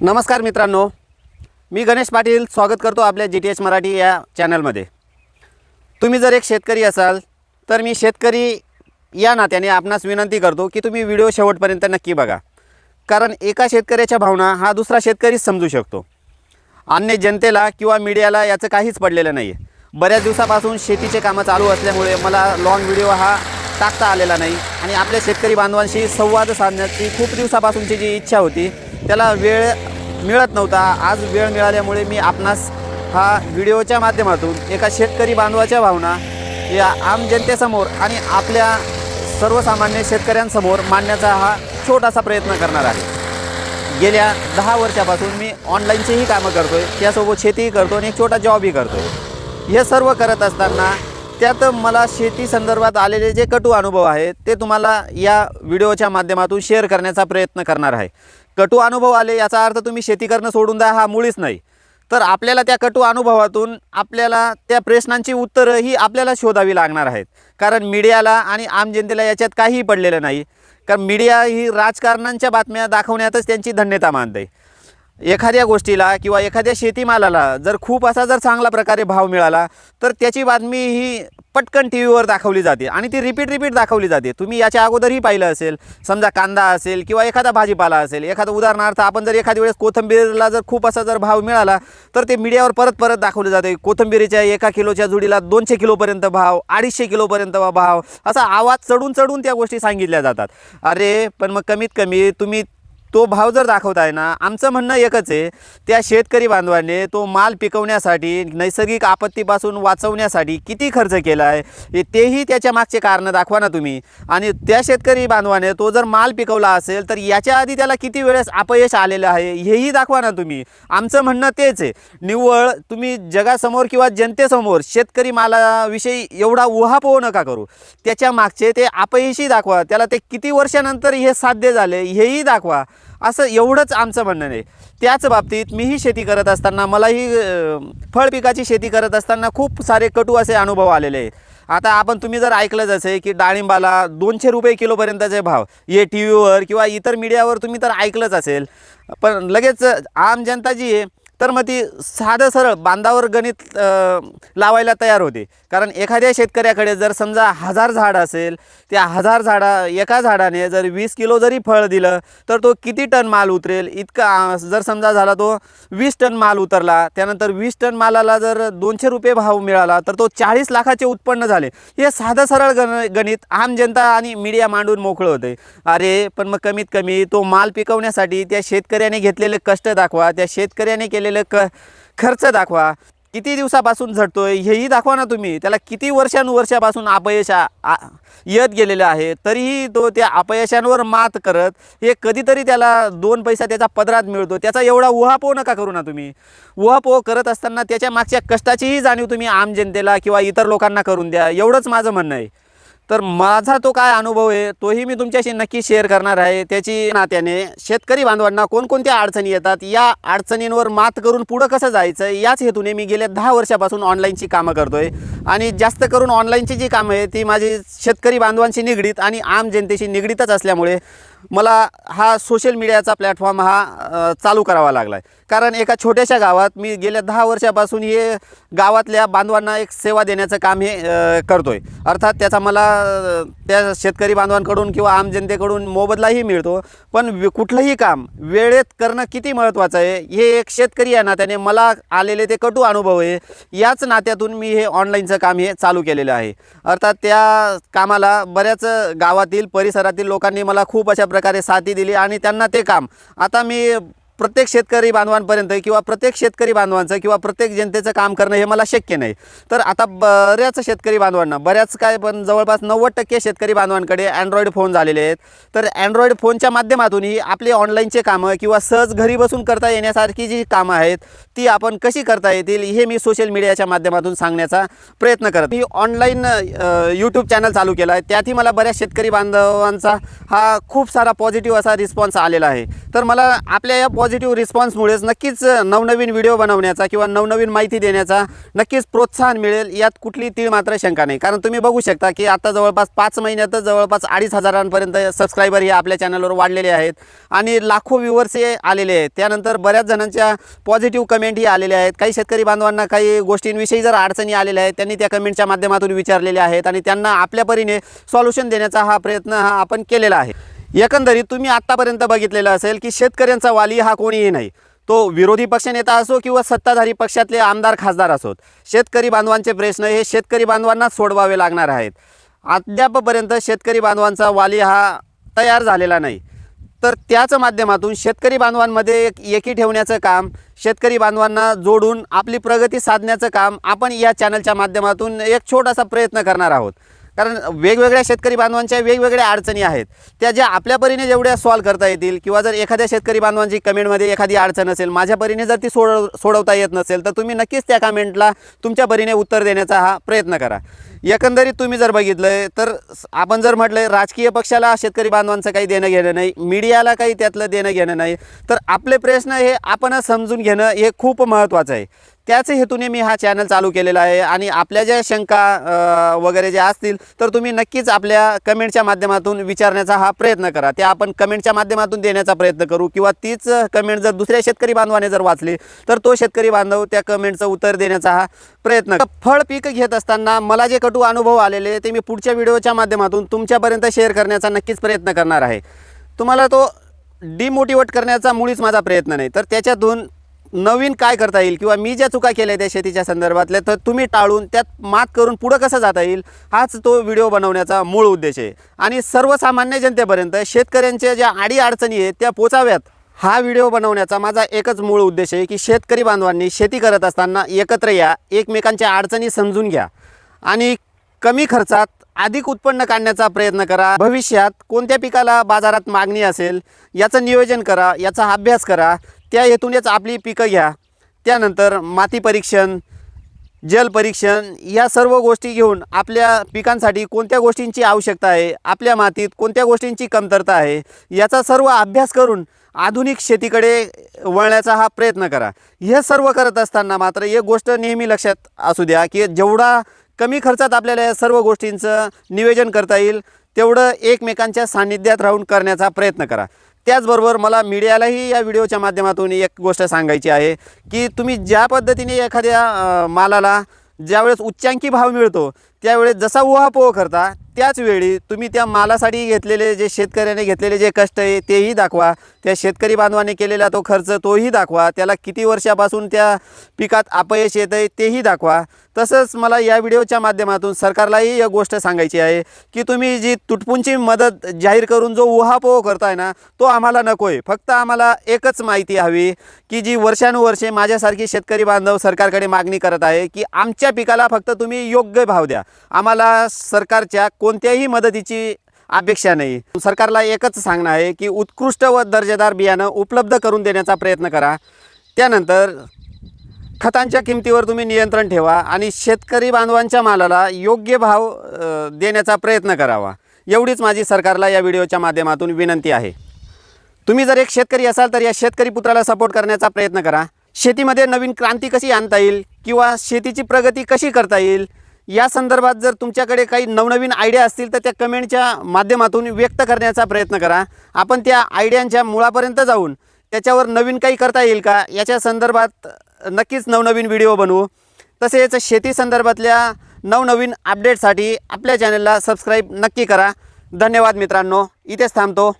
नमस्कार मित्रांनो मी गणेश पाटील स्वागत करतो आपल्या जी टी एच मराठी या चॅनलमध्ये तुम्ही जर एक शेतकरी असाल तर मी शेतकरी या नात्याने आपणास विनंती करतो की तुम्ही व्हिडिओ शेवटपर्यंत नक्की बघा. कारण एका शेतकऱ्याच्या भावना हा दुसरा शेतकरीच समजू शकतो. अन्य जनतेला किंवा मीडियाला याचं काहीच पडलेलं नाही आहे बऱ्याच दिवसापासून शेतीचे कामं चालू असल्यामुळे मला लाँग व्हिडिओ हा टाकता आलेला नाही आणि आपल्या शेतकरी बांधवांशी संवाद साधण्याची खूप दिवसापासूनची जी इच्छा होती त्याला वेळ मिळत नव्हता. आज वेळ मिळाल्यामुळे मी आपणास हा व्हिडिओच्या माध्यमातून एका शेतकरी बांधवाच्या भावना या आम जनतेसमोर आणि आपल्या सर्वसामान्य शेतकऱ्यांसमोर मांडण्याचा हा छोटासा प्रयत्न करणार आहे. गेल्या दहा वर्षापासून मी ऑनलाईनचीही कामं करतो आहे त्यासोबत शेतीही करतो आणि एक छोटा जॉबही करतो आहे हे सर्व करत असताना त्यात मला शेती संदर्भात आलेले जे कटू अनुभव आहेत ते तुम्हाला या व्हिडिओच्या माध्यमातून शेअर करण्याचा प्रयत्न करणार आहे. कटू अनुभव आले याचा अर्थ तुम्ही शेती करणं सोडून द्या हा मुळीच नाही. तर आपल्याला त्या कटू अनुभवातून आपल्याला त्या प्रश्नांची उत्तरं ही आपल्याला शोधावी लागणार आहेत. कारण मीडियाला आणि आम जनतेला याच्यात काहीही पडलेलं नाही. कारण मीडिया ही राजकारणांच्या बातम्या दाखवण्यातच त्यांची धन्यता मानते. एखाद्या गोष्टीला किंवा एखाद्या शेतीमालाला जर खूप असा जर चांगला प्रकारे भाव मिळाला तर त्याची बातमी ही पटकन टी व्हीवर दाखवली जाते आणि ती रिपीट रिपीट दाखवली जाते. तुम्ही याच्या अगोदरही पाहिलं असेल समजा कांदा असेल किंवा एखादा भाजीपाला असेल एखादा उदाहरणार्थ आपण जर एखाद्या वेळेस कोथंबीरला जर खूप असा जर भाव मिळाला तर ते मीडियावर परत परत दाखवले जाते. कोथंबीरीच्या एका किलोच्या जुडीला दोनशे किलोपर्यंत भाव अडीचशे किलोपर्यंत भाव असा आवाज चढून चढून त्या गोष्टी सांगितल्या जातात. अरे पण मग कमीत कमी तुम्ही तो भाव जर दाखवत आहे ना आमचं म्हणणं एकच आहे त्या शेतकरी बांधवाने तो माल पिकवण्यासाठी नैसर्गिक आपत्तीपासून वाचवण्यासाठी किती खर्च केला आहे तेही त्याच्या मागचे कारणं दाखवा ना तुम्ही. आणि त्या शेतकरी बांधवाने तो जर माल पिकवला असेल तर याच्या आधी त्याला किती वेळेस अपयश आलेलं आहे हेही दाखवा ना तुम्ही. आमचं म्हणणं तेच आहे. निव्वळ तुम्ही जगासमोर किंवा जनतेसमोर शेतकरी मालाविषयी एवढा उहापोह नका करू. त्याच्या मागचे ते अपयशी दाखवा. त्याला ते किती वर्षानंतर हे साध्य झाले हेही दाखवा. असं एवढंच आमचं म्हणणं नाही त्याच बाबतीत मीही शेती करत असताना मलाही फळपिकाची फळ पिकाची शेती करत असताना खूप सारे कटू असे अनुभव आलेले आहेत. आता आपण तुम्ही जर ऐकलंच असेल की डाळिंबाला दोनशे रुपये किलोपर्यंतचे भाव हे टी व्हीवर किंवा इतर मीडियावर तुम्ही तर ऐकलंच असेल. पण लगेच आम जनता जी आहे तर मग ती साधं सरळ बांधावर गणित लावायला तयार होते. कारण एखाद्या शेतकऱ्याकडे जर समजा हजार झाड असेल त्या हजार झाडा एका झाडाने जर वीस किलो जरी फळ दिलं तर तो किती टन माल उतरेल? इतका जर समजा झाला तो वीस टन माल उतरला त्यानंतर वीस टन मालाला जर दोनशे रुपये भाव मिळाला तर तो चाळीस लाखाचे उत्पन्न झाले. हे साधं सरळ गण गणित आम जनता आणि मीडिया मांडून मोकळं होते. अरे पण मग कमीत कमी तो माल पिकवण्यासाठी त्या शेतकऱ्याने घेतलेले कष्ट दाखवा त्या शेतकऱ्याने केलेले क खर्च दाखवा. किती दिवसापासून झडतोय हेही दाखवा ना तुम्ही. त्याला किती वर्षानुवर्षापासून अपयश आ- येत गेलेलं आहे तरीही तो त्या अपयशांवर मात करत हे कधीतरी त्याला दोन पैसा त्याचा पदरात मिळतो. त्याचा एवढा उहापोह नका करू ना तुम्ही. उहापोह करत असताना त्याच्या मागच्या कष्टाचीही जाणीव तुम्ही आम जनतेला किंवा इतर लोकांना करून द्या. एवढंच माझं म्हणणं आहे. तर माझा तो काय अनुभव आहे तोही मी तुमच्याशी नक्की शेअर करणार आहे. त्याची नात्याने शेतकरी बांधवांना कोणकोणत्या अडचणी येतात या अडचणींवर मात करून पुढं कसं जायचं याच हेतूने मी गेल्या दहा वर्षापासून ऑनलाईनची कामं करतो आहे आणि जास्त करून ऑनलाईनची जी कामं आहे ती माझी शेतकरी बांधवांशी निगडीत आणि आम जनतेशी निगडीतच असल्यामुळे मला हा सोशल मीडियाचा प्लॅटफॉर्म हा चालू करावा लागला आहे कारण एका छोट्याशा गावात मी गेल्या दहा वर्षापासून हे गावातल्या बांधवांना एक सेवा देण्याचं काम हे करतो आहे अर्थात त्याचा मला त्या शेतकरी बांधवांकडून किंवा आम जनतेकडून मोबदलाही मिळतो. पण कुठलंही काम वेळेत करणं किती महत्त्वाचं आहे हे एक शेतकरी या नात्याने मला आलेले ते कटू अनुभव आहे. याच नात्यातून मी हे ऑनलाईनचं काम हे चालू केलेलं आहे. अर्थात त्या कामाला बऱ्याच गावातील परिसरातील लोकांनी मला खूप अशा प्रकारे साथी दिली आणि त्यांना ते काम. आता मी प्रत्येक शेतकरी बांधवांपर्यंत किंवा प्रत्येक शेतकरी बांधवांचं किंवा प्रत्येक जनतेचं काम करणं हे मला शक्य नाही. तर आता बऱ्याच शेतकरी बांधवांना बऱ्याच काय पण जवळपास नव्वद टक्के शेतकरी बांधवांकडे अँड्रॉईड फोन झालेले आहेत. तर अँड्रॉईड फोनच्या माध्यमातूनही आपली ऑनलाईनचे कामं किंवा सहज घरी बसून करता येण्यासारखी जी कामं आहेत ती आपण कशी करता येतील हे मी सोशल मीडियाच्या माध्यमातून सांगण्याचा प्रयत्न करत मी ऑनलाईन यूट्यूब चॅनल चालू केला आहे. त्यातही मला बऱ्याच शेतकरी बांधवांचा हा खूप सारा पॉझिटिव्ह असा रिस्पॉन्स आलेला आहे. तर मला आपल्या या पॉझिटिव्ह रिस्पॉन्समुळेच नक्कीच नवनवीन व्हिडिओ बनवण्याचा किंवा नवनवीन माहिती देण्याचा नक्कीच प्रोत्साहन मिळेल यात कुठली तीळ मात्र शंका नाही. कारण तुम्ही बघू शकता की आता जवळपास पाच महिन्यातच जवळपास अडीच हजारांपर्यंत सबस्क्रायबर हे आपल्या चॅनलवर वाढलेले आहेत आणि लाखो व्ह्युअर्स हे आलेले आहेत. त्यानंतर बऱ्याच जणांच्या पॉझिटिव्ह कमेंटही आलेल्या आहेत. काही शेतकरी बांधवांना काही गोष्टींविषयी जर अडचणी आलेल्या आहेत त्यांनी त्या कमेंटच्या माध्यमातून विचारलेल्या आहेत आणि त्यांना आपल्या परीने सॉल्युशन देण्याचा हा प्रयत्न हा आपण केलेला आहे. एकंदरीत तुम्ही आत्तापर्यंत बघितलेलं असेल की शेतकऱ्यांचा वाली हा कोणीही नाही. तो विरोधी पक्षनेता असो किंवा सत्ताधारी पक्षातले आमदार खासदार असोत. शेतकरी बांधवांचे प्रश्न हे शेतकरी बांधवांना सोडवावे लागणार आहेत. अद्यापपर्यंत शेतकरी बांधवांचा वाली हा तयार झालेला नाही. तर त्याच माध्यमातून शेतकरी बांधवांमध्ये एक एकी ठेवण्याचं काम शेतकरी बांधवांना जोडून आपली प्रगती साधण्याचं काम आपण या चॅनलच्या माध्यमातून एक छोटासा प्रयत्न करणार आहोत. कारण वेगवेगळ्या शेतकरी बांधवांच्या वेगवेगळ्या अडचणी आहेत. त्या ज्या आपल्या परीने जेवढ्या सॉल्व करता येतील किंवा जर एखाद्या शेतकरी बांधवांची कमेंटमध्ये एखादी अडचण असेल माझ्या परीने जर ती सोडव सोडवता येत नसेल तर तुम्ही नक्कीच त्या कमेंटला तुमच्या परीने उत्तर देण्याचा हा प्रयत्न करा. एकंदरीत तुम्ही जर बघितलं तर आपण जर म्हटलं राजकीय पक्षाला शेतकरी बांधवांचं काही देणं घेणं नाही मीडियाला काही त्यातलं देणं घेणं नाही तर आपले प्रश्न हे आपणच समजून घेणं हे खूप महत्त्वाचं आहे. त्याच हेतूने मी हा चॅनल चालू केलेला आहे. आणि आपल्या ज्या शंका वगैरे ज्या असतील तर तुम्ही नक्कीच आपल्या कमेंटच्या माध्यमातून विचारण्याचा हा प्रयत्न करा. त्या आपण कमेंटच्या माध्यमातून देण्याचा प्रयत्न करू. किंवा तीच कमेंट जर दुसऱ्या शेतकरी बांधवाने जर वाचली तर तो शेतकरी बांधव त्या कमेंटचं उत्तर देण्याचा हा प्रयत्न फळ पीक घेत असताना मला जे कटू अनुभव आलेले ते मी पुढच्या व्हिडिओच्या माध्यमातून तुमच्यापर्यंत शेअर करण्याचा नक्कीच प्रयत्न करणार आहे. तुम्हाला तो डिमोटिवेट करण्याचा मुळीच माझा प्रयत्न नाही. तर त्याच्यातून नवीन काय करता येईल किंवा मी ज्या चुका केल्या त्या शेतीच्या संदर्भातल्या तर तुम्ही टाळून त्यात मात करून पुढं कसं जाता येईल हाच तो व्हिडिओ बनवण्याचा मूळ उद्देश आहे. आणि सर्वसामान्य जनतेपर्यंत शेतकऱ्यांच्या ज्या आडी अडचणी आहेत त्या पोचाव्यात. हा व्हिडिओ बनवण्याचा माझा एकच मूळ उद्देश आहे की शेतकरी बांधवांनी शेती करत असताना एकत्र या एकमेकांच्या अडचणी समजून घ्या. आणि कमी खर्चात अधिक उत्पन्न काढण्याचा प्रयत्न करा. भविष्यात कोणत्या पिकाला बाजारात मागणी असेल याचं नियोजन करा याचा अभ्यास करा. त्या हेतूनच आपली पिकं घ्या. त्यानंतर माती परीक्षण जल परीक्षण या सर्व गोष्टी घेऊन आपल्या पिकांसाठी कोणत्या गोष्टींची आवश्यकता आहे आपल्या मातीत कोणत्या गोष्टींची कमतरता आहे याचा सर्व अभ्यास करून आधुनिक शेतीकडे वळण्याचा हा प्रयत्न करा. हे सर्व करत असताना मात्र एक गोष्ट नेहमी लक्षात असू द्या की जेवढा कमी खर्चात आपल्याला या सर्व गोष्टींचं नियोजन करता येईल तेवढं एकमेकांच्या सान्निध्यात राहून करण्याचा प्रयत्न करा. त्याचबरोबर मला मीडियालाही या व्हिडिओच्या माध्यमातून एक गोष्ट सांगायची आहे की तुम्ही ज्या पद्धतीने एखाद्या मालाला ज्यावेळेस उच्चांकी भाव मिळतो त्यावेळेस जसा उहापोह करता त्याच वेळी तुम्ही त्या मालासाठी घेतलेले जे शेतकऱ्याने घेतलेले जे कष्ट आहे तेही दाखवा. त्या शेतकरी बांधवाने केलेला तो खर्च तोही दाखवा. त्याला किती वर्षापासून त्या पिकात अपयश येत आहे तेही दाखवा. तसंच मला या व्हिडिओच्या माध्यमातून सरकारलाही एक गोष्ट सांगायची आहे की तुम्ही जी तुटपुंची मदत जाहीर करून जो उहापोह करताय ना तो आम्हाला नको आहे फक्त आम्हाला एकच माहिती हवी की जी वर्षानुवर्षे माझ्यासारखी शेतकरी बांधव सरकारकडे मागणी करत आहे की आमच्या पिकाला फक्त तुम्ही योग्य भाव द्या. आम्हाला सरकारच्या कोणत्याही मदतीची अपेक्षा नाही. सरकारला एकच सांगणं आहे की उत्कृष्ट व दर्जेदार बियाणं उपलब्ध करून देण्याचा प्रयत्न करा. त्यानंतर खतांच्या किमतीवर तुम्ही नियंत्रण ठेवा आणि शेतकरी बांधवांच्या मालाला योग्य भाव देण्याचा प्रयत्न करावा. एवढीच माझी सरकारला या व्हिडिओच्या माध्यमातून विनंती आहे. तुम्ही जर एक शेतकरी असाल तर या शेतकरी पुत्राला सपोर्ट करण्याचा प्रयत्न करा. शेतीमध्ये नवीन क्रांती कशी आणता येईल किंवा शेतीची प्रगती कशी करता येईल या संदर्भात जर तुमच्याकडे काही नवनवीन आयडिया असतील तर त्या कमेंटच्या माध्यमातून व्यक्त करण्याचा प्रयत्न करा. आपण त्या आयडियांच्या मुळापर्यंत जाऊन त्याच्यावर नवीन काही करता येईल का? याच्या संदर्भात नक्कीच नवनवीन व्हिडिओ बनवू. तसेच शेती संदर्भातल्या नवनवीन अपडेटसाठी आपल्या चॅनलला सबस्क्राईब नक्की करा. धन्यवाद मित्रांनो. इथेच थांबतो.